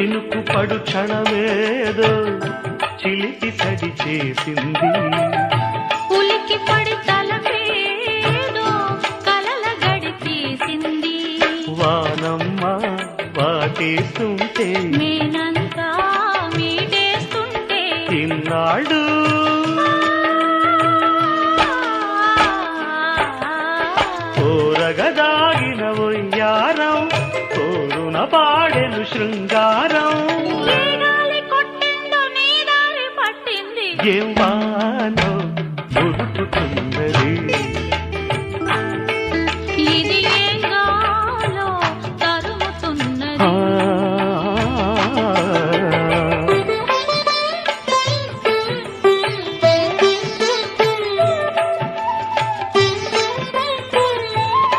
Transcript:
పడు క్షణమేదో చిలిపి సడి చేసింది. ఉలికి పడి తలపేదో కలల గడి తీసింది. వానమ్మ వాటేస్తుంటే నేనంతా మీటేస్తుంటే ఇన్నాడు ఒయ్యారం కోరున పాడెను శృంగారం. ఏ వానో ఉరుకుతున్నది ఇది